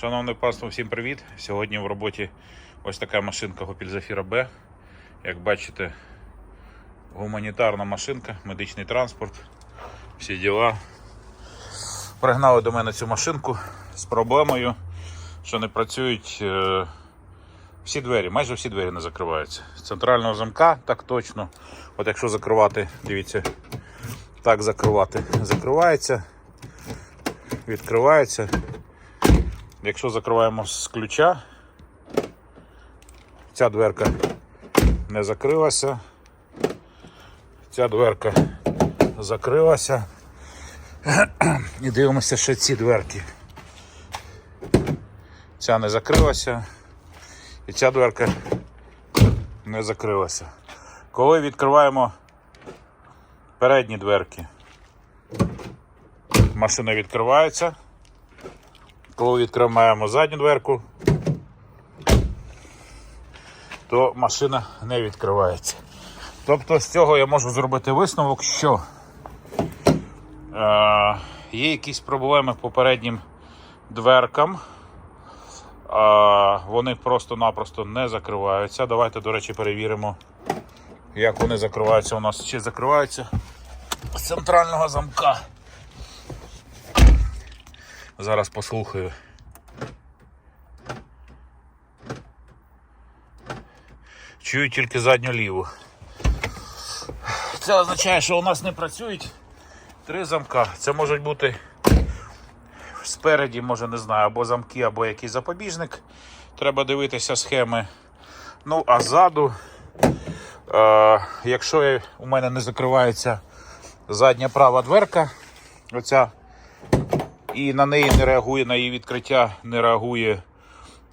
Шановне панство, всім привіт! Сьогодні в роботі ось така машинка Opel Zafira B. Як бачите, гуманітарна машинка, медичний транспорт, всі діла. Пригнали до мене цю машинку з проблемою, що не працюють е, всі двері, майже всі двері не закриваються. З центрального замка так точно. От якщо закривати, дивіться, так закривати, закривається, відкривається. Якщо закриваємо з ключа, ця дверка не закрилася, ця дверка закрилася. І дивимося ще ці дверки. Ця не закрилася, і ця дверка не закрилася. Коли відкриваємо передні дверки, машина відкривається. Коли відкриваємо задню дверку, то машина не відкривається. Тобто з цього я можу зробити висновок, що е, є якісь проблеми по переднім дверкам. Е, вони просто-напросто не закриваються. Давайте, до речі, перевіримо, як вони закриваються у нас. Чи закриваються з центрального замка. Зараз послухаю. Чую тільки задню ліву. Це означає, що у нас не працюють три замка. Це можуть бути спереді, може не знаю, або замки, або якийсь запобіжник. Треба дивитися схеми. Ну, а ззаду, е, якщо у мене не закривається задня права дверка, оця і на неї не реагує, на її відкриття не реагує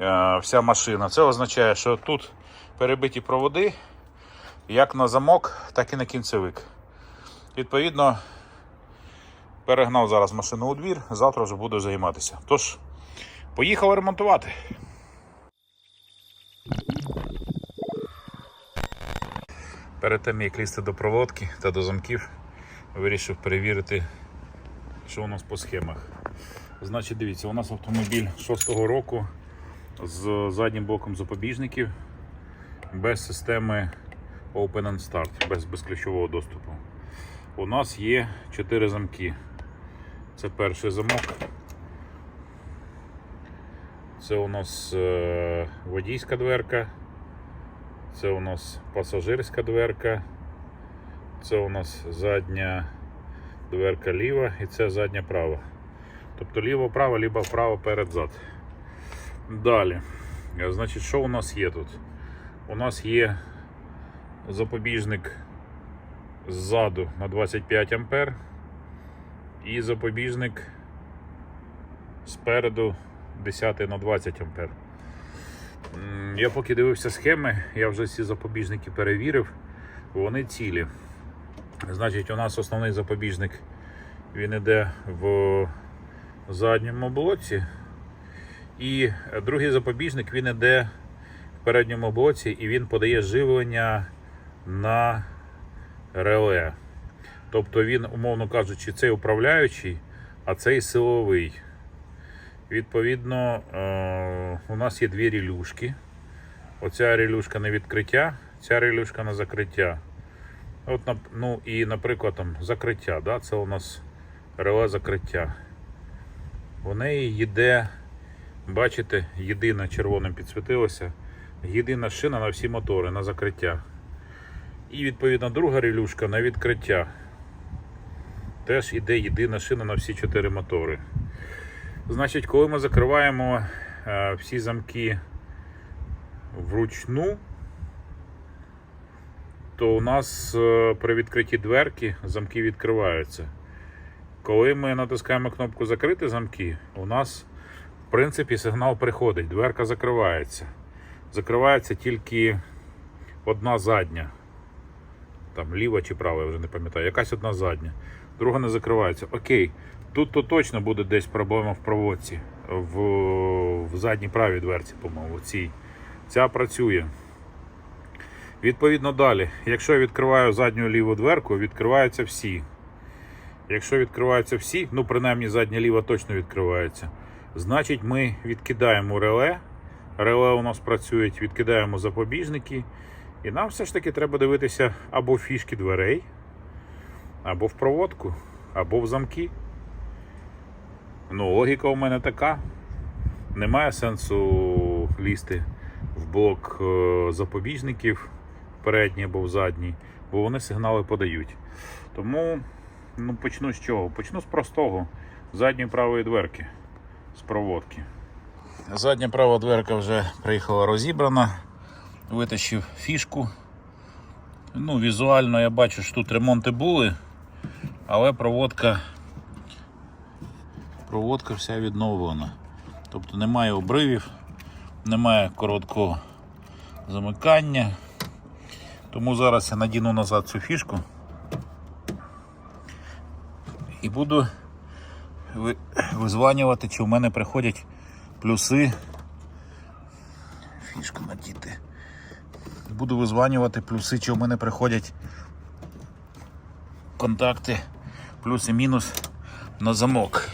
е, вся машина. Це означає, що тут перебиті проводи як на замок, так і на кінцевик. Відповідно, перегнав зараз машину у двір, завтра вже буду займатися. Тож, поїхали ремонтувати. Перед тим, як лізти до проводки та до замків, вирішив перевірити, що у нас по схемах. Значить, дивіться, у нас автомобіль 6-го року з заднім блоком запобіжників, без системи Open and Start, без безключового доступу. У нас є 4 замки. Це перший замок. Це у нас е, водійська дверка. Це у нас пасажирська дверка. Це у нас задня дверка ліва і це задня права. Тобто ліво-право, либо вправо перед зад. Далі. Значить, що у нас є тут? У нас є запобіжник ззаду на 25 ампер і запобіжник спереду 10 на 20 ампер. Я поки дивився схеми, я вже ці запобіжники перевірив, вони цілі. Значить, у нас основний запобіжник він іде в задньому блоці. І другий запобіжник він іде в передньому блоці і він подає живлення на реле. Тобто він, умовно кажучи, цей управляючий, а цей силовий. Відповідно, е, у нас є дві релюшки. Оця релюшка на відкриття, ця релюшка на закриття. От, ну і, наприклад, там закриття. Да? Це у нас реле закриття. У неї йде, бачите, єдина червоним підсвітилося, єдина шина на всі мотори на закриття. І відповідно друга релюшка на відкриття. Теж іде єдина шина на всі чотири мотори. Значить, коли ми закриваємо е, всі замки вручну, то у нас е, при відкритті дверки замки відкриваються. Коли ми натискаємо кнопку Закрити замки, у нас в принципі сигнал приходить, дверка закривається. Закривається тільки одна задня. Там ліва чи права, я вже не пам'ятаю, якась одна задня. Друга не закривається. Окей, тут то точно буде десь проблема в проводці, в, в задній правій дверці, по-моєму, цій. Ця працює. Відповідно далі, якщо я відкриваю задню ліву дверку, відкриваються всі. Якщо відкриваються всі, ну принаймні задня ліва точно відкривається. Значить, ми відкидаємо реле. Реле у нас працюють, відкидаємо запобіжники. І нам все ж таки треба дивитися або в фішки дверей, або в проводку, або в замки. Ну, логіка у мене така. Немає сенсу лізти в блок е, запобіжників передній або в задній, бо вони сигнали подають. Тому ну, почну з чого? Почну з простого задньої правої дверки з проводки. Задня права дверка вже приїхала розібрана, витащив фішку. Ну, візуально я бачу, що тут ремонти були, але проводка, проводка вся відновлена. Тобто немає обривів, немає короткого замикання. Тому зараз я надіну назад цю фішку буду визванювати, чи в мене приходять плюси. Фішку надіти. Буду визванювати плюси, чи в мене приходять контакти, плюс і мінус на замок.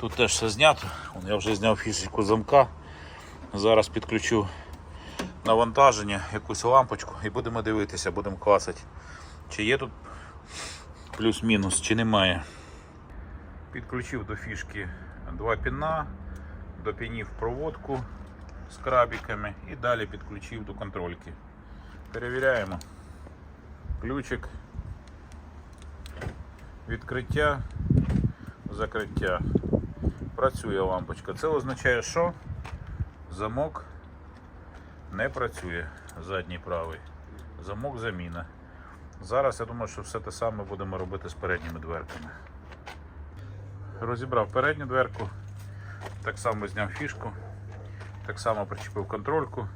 Тут теж все знято. Я вже зняв фішечку замка. Зараз підключу навантаження, якусь лампочку і будемо дивитися, будемо класити, чи є тут плюс-мінус, чи немає. Підключив до фішки два піна, допінів проводку з крабіками і далі підключив до контрольки. Перевіряємо. Ключик, відкриття, закриття. Працює лампочка. Це означає, що замок не працює задній правий. Замок заміна. Зараз я думаю, що все те саме будемо робити з передніми дверками. Розібрав передню дверку, так само зняв фішку, так само причепив контрольку.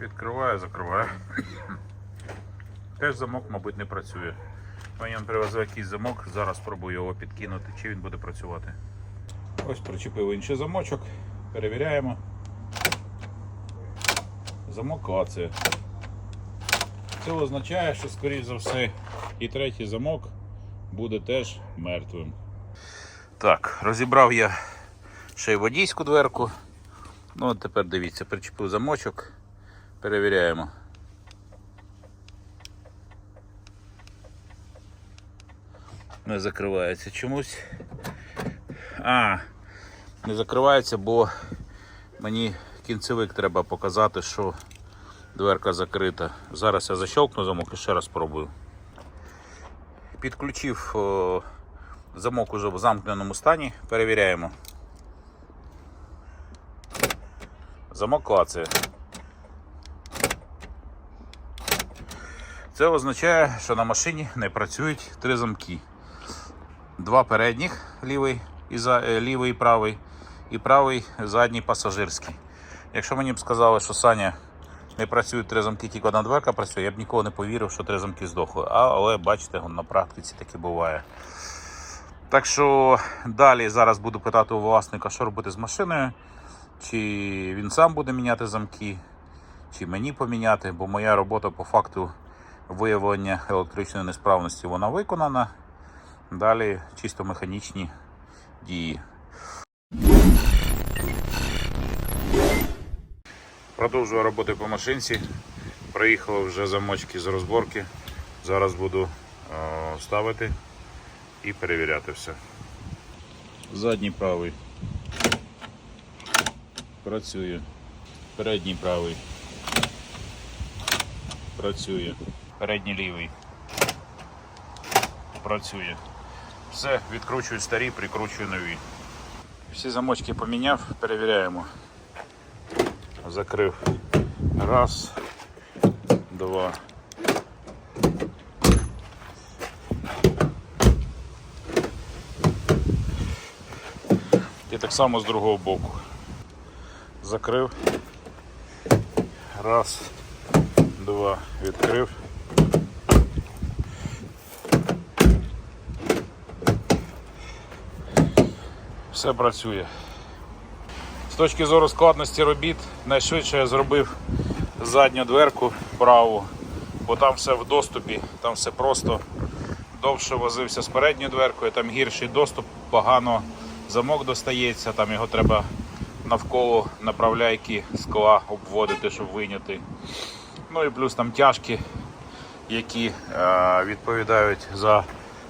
Відкриваю, закриваю. Теж замок, мабуть, не працює. Мені він привезли якийсь замок, зараз спробую його підкинути, чи він буде працювати. Ось причепив інший замочок, перевіряємо. Замок клацає. Це означає, що, скоріш за все, і третій замок буде теж мертвим. Так, розібрав я ще й водійську дверку. Ну, от тепер дивіться, причепив замочок, перевіряємо. Не закривається чомусь. А, не закривається, бо мені кінцевик треба показати, що дверка закрита. Зараз я защелкну замок і ще раз спробую. Підключив замок уже в замкненому стані, перевіряємо. Замок клацає. Це означає, що на машині не працюють три замки. Два передніх, лівий і, за, е, лівий і правий, і правий задній пасажирський. Якщо мені б сказали, що Саня не працюють три замки, тільки одна дверка працює, я б ніколи не повірив, що три замки здохли. Але бачите, на практиці таке буває. Так що далі зараз буду питати у власника, що робити з машиною. Чи він сам буде міняти замки, чи мені поміняти, бо моя робота по факту виявлення електричної несправності вона виконана. Далі чисто механічні дії. Продовжую роботи по машинці. Приїхали вже замочки з розборки. Зараз буду е, ставити і перевіряти все. Задній правий. Працює. Передній правий. Працює. Передній лівий. Працює. Все, відкручую старі, прикручую нові. Всі замочки поміняв, перевіряємо. Закрив. Раз, два. І так само з другого боку. Закрив. Раз, два, відкрив. Все працює. З точки зору складності робіт, найшвидше я зробив задню дверку праву, бо там все в доступі, там все просто довше возився з передньою дверкою, там гірший доступ, погано замок достається, там його треба навколо направляйки скла обводити, щоб вийняти. Ну і плюс там тяжки, які е, відповідають за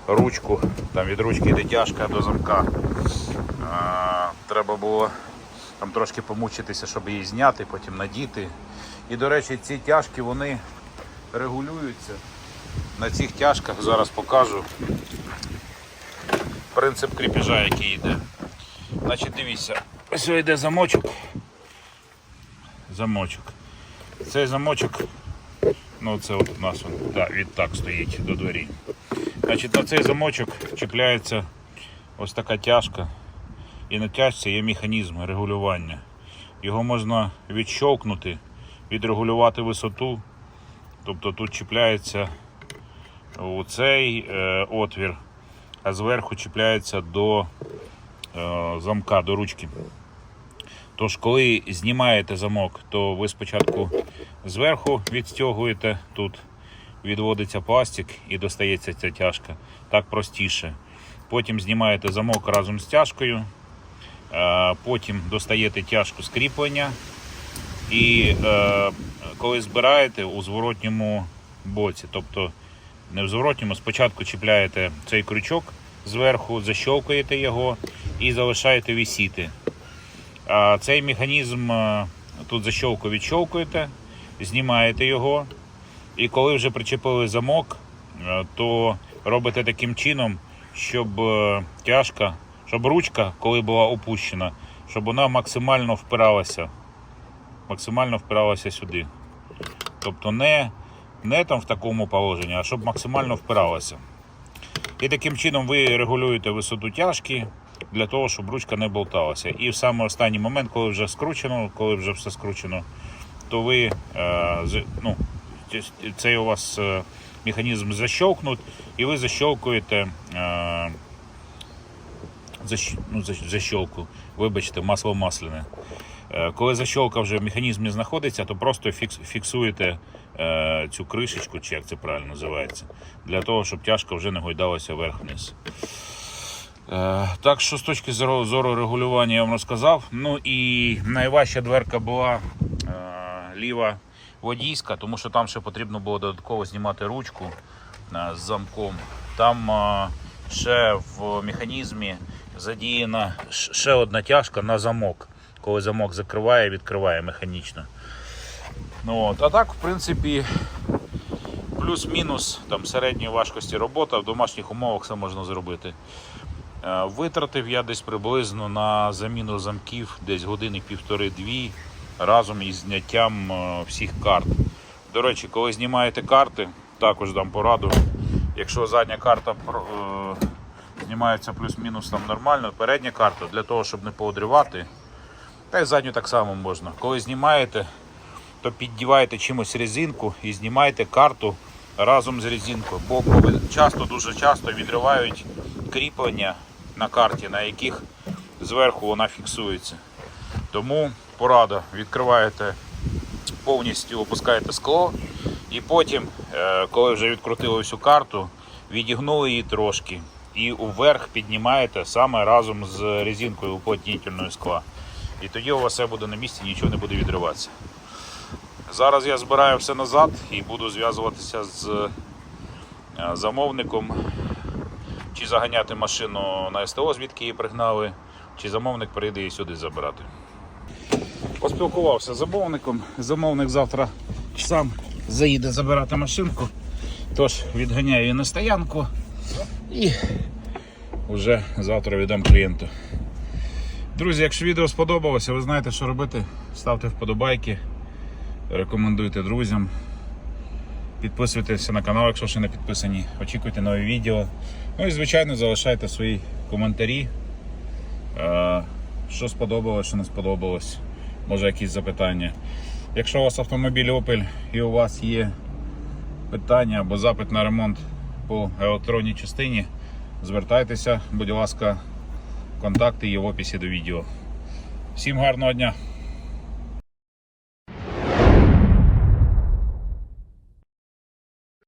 ручку. Там від ручки йде тяжка до замка. Е, треба було там трошки помучитися, щоб її зняти, потім надіти. І, до речі, ці тяжки вони регулюються. На цих тяжках зараз покажу принцип кріпежа, який йде. Значить, дивіться, ось йде замочок. Замочок. Цей замочок, ну це от у нас він, так, відтак стоїть до двері. Значить, на цей замочок чіпляється ось така тяжка. І на тяжці є механізм регулювання. Його можна відщолкнути, відрегулювати висоту. Тобто тут чіпляється у цей е, отвір, а зверху чіпляється до е, замка, до ручки. Тож, коли знімаєте замок, то ви спочатку зверху відстягуєте, тут відводиться пластик і достається ця тяжка. Так простіше. Потім знімаєте замок разом з тяжкою, потім достаєте тяжку з кріплення. І е, коли збираєте у зворотньому боці, тобто не в зворотньому, спочатку чіпляєте цей крючок зверху, защолкуєте його і залишаєте висіти. А цей механізм е, тут защолку відщолкуєте, знімаєте його. І коли вже причепили замок, е, то робите таким чином, щоб е, тяжка, щоб ручка, коли була опущена, щоб вона максимально впиралася. Максимально впиралася сюди. Тобто не, не там в такому положенні, а щоб максимально впиралася. І таким чином ви регулюєте висоту тяжки для того, щоб ручка не болталася. І в саме останній момент, коли вже скручено, коли вже все скручено, то ви е, ну, цей у вас е, механізм защелкнут, і ви защелкуєте е, защ, ну, защ- вибачте, масло масляне. Е, Коли защолка вже в механізмі знаходиться, то просто фікс, фіксуєте е, цю кришечку, чи як це правильно називається, для того, щоб тяжко вже не гойдалася вверх-вниз. Е, так що з точки зору, регулювання я вам розказав. Ну і найважча дверка була ліва водійська, тому що там ще потрібно було додатково знімати ручку з замком. Там ще в механізмі задіяна ще одна тяжка на замок, коли замок закриває, відкриває механічно. Ну, от. А так, в принципі, плюс-мінус там середньої важкості робота, в домашніх умовах все можна зробити. Е, Витратив я десь приблизно на заміну замків десь години півтори-дві разом із зняттям е, всіх карт. До речі, коли знімаєте карти, також дам пораду. Якщо задня карта е, знімається плюс-мінус там нормально, передня карта для того, щоб не поодривати, та й задню так само можна. Коли знімаєте, то піддіваєте чимось резинку і знімаєте карту разом з резинкою. Бо коли часто, дуже часто відривають кріплення на карті, на яких зверху вона фіксується. Тому порада, відкриваєте повністю опускаєте скло, і потім, е, коли вже відкрутили всю карту, відігнули її трошки і уверх піднімаєте саме разом з резинкою уплотнітельної скла. І тоді у вас все буде на місці, нічого не буде відриватися. Зараз я збираю все назад і буду зв'язуватися з е, замовником, чи заганяти машину на СТО, звідки її пригнали, чи замовник прийде її сюди забирати. Поспілкувався з замовником. Замовник завтра сам заїде забирати машинку. Тож відганяю її на стоянку і вже завтра віддам клієнту. Друзі, якщо відео сподобалося, ви знаєте, що робити. Ставте вподобайки, рекомендуйте друзям. Підписуйтесь на канал, якщо ще не підписані. Очікуйте нові відео. Ну і звичайно залишайте свої коментарі. Що сподобалось, що не сподобалось. Може якісь запитання. Якщо у вас автомобіль Opel і у вас є питання або запит на ремонт по електронній частині, звертайтеся, будь ласка, контакти є в описі до відео. Всім гарного дня!